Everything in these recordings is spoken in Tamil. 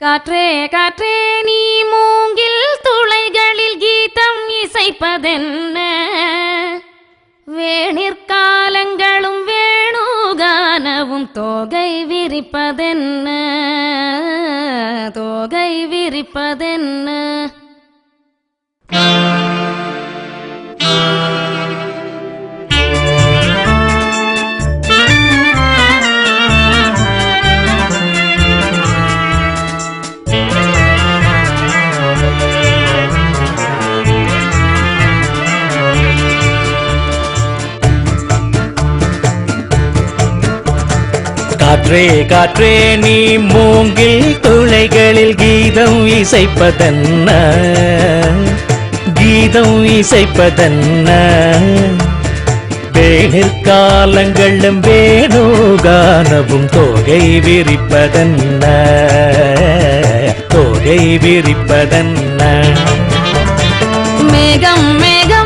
காற்றே காற்றே நீ மூங்கில் துளைகளில் கீதம் இசைப்பதென்ன? வேணிற்காலங்களும் வேணுகானவும் தோகை விரிப்பதென்ன? தோகை விரிப்பதென்ன? காற்றே காற்றே நீ மூங்கில் துளைகளில் கீதம் இசைப்பதென்ன? கீதம் இசைப்பதென்ன? வேணிற்காலங்களும் வேணோ கானவும் தோகை விரிப்பதென்ன? தோகை விரிப்பதென்ன? மேகம் மேகம்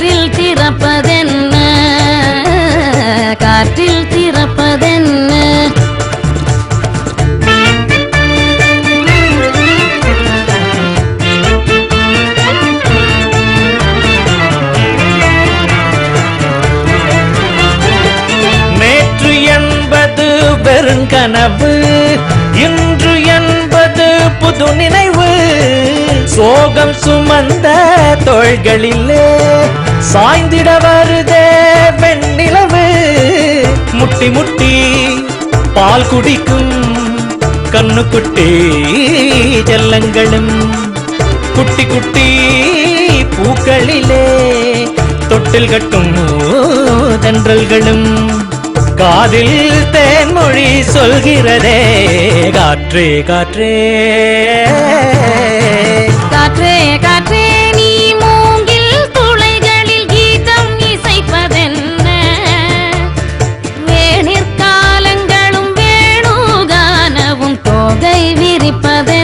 காற்றில் திறப்பதென்ன? காற்றில் திறப்பதென்ன? நேற்று என்பது பெருங்கனவு இன்று என்பது புது நினைவு. சோகம் சுமந்த தோள்களிலே சாய்ந்திட வருதே வெண்ணிலவு. முட்டி முட்டி பால் குடிக்கும் கண்ணுக்குட்டி ஜல்லங்களும் குட்டி குட்டி பூக்களிலே தொட்டில் கட்டும் தென்றல்களும். காதில் தேன்மொழி சொல்கிறதே காற்றே காற்றே. காற்றே காற்றே. விரிப்பதே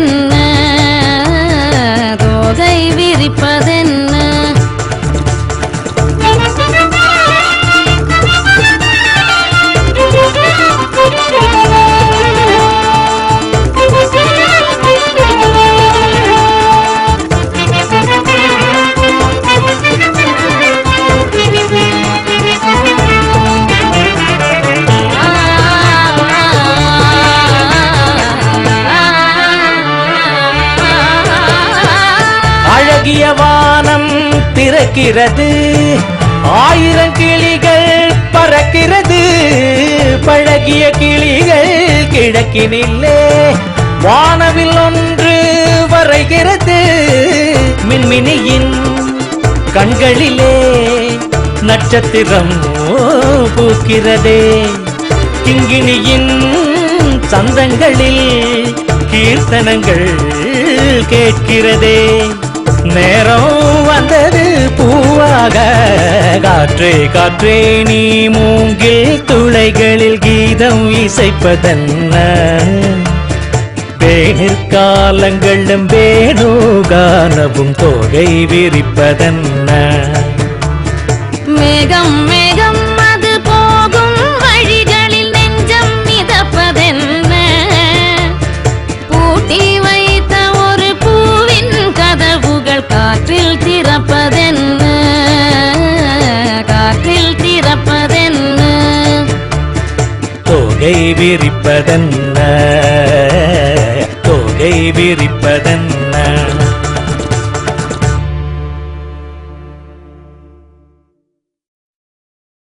அழகிய வானம் திறக்கிறது. ஆயிரம் கிளிகள் பறக்கிறது. பழகிய கிளிகள் கிழக்கினில்லே வானவில் ஒன்று வரைகிறது. மின்மினியின் கண்களிலே நட்சத்திரம் பூக்கிறதே. கிங்கிணியின் சந்தங்களில் கீர்த்தனங்கள் கேட்கிறதே. நேரம் வந்தது பூவாக. காற்றே காற்றே நீ மூங்கில் துளைகளில் கீதம் இசைப்பதென்ன? வேணிற்காலங்களும் வேணுகானவும் தோகை விரிப்பதென்ன? காற்றில் காற்றில் திறப்பதென்ன? தோகை விரிப்பதென்ன? தோகை விரிப்பதென்ன?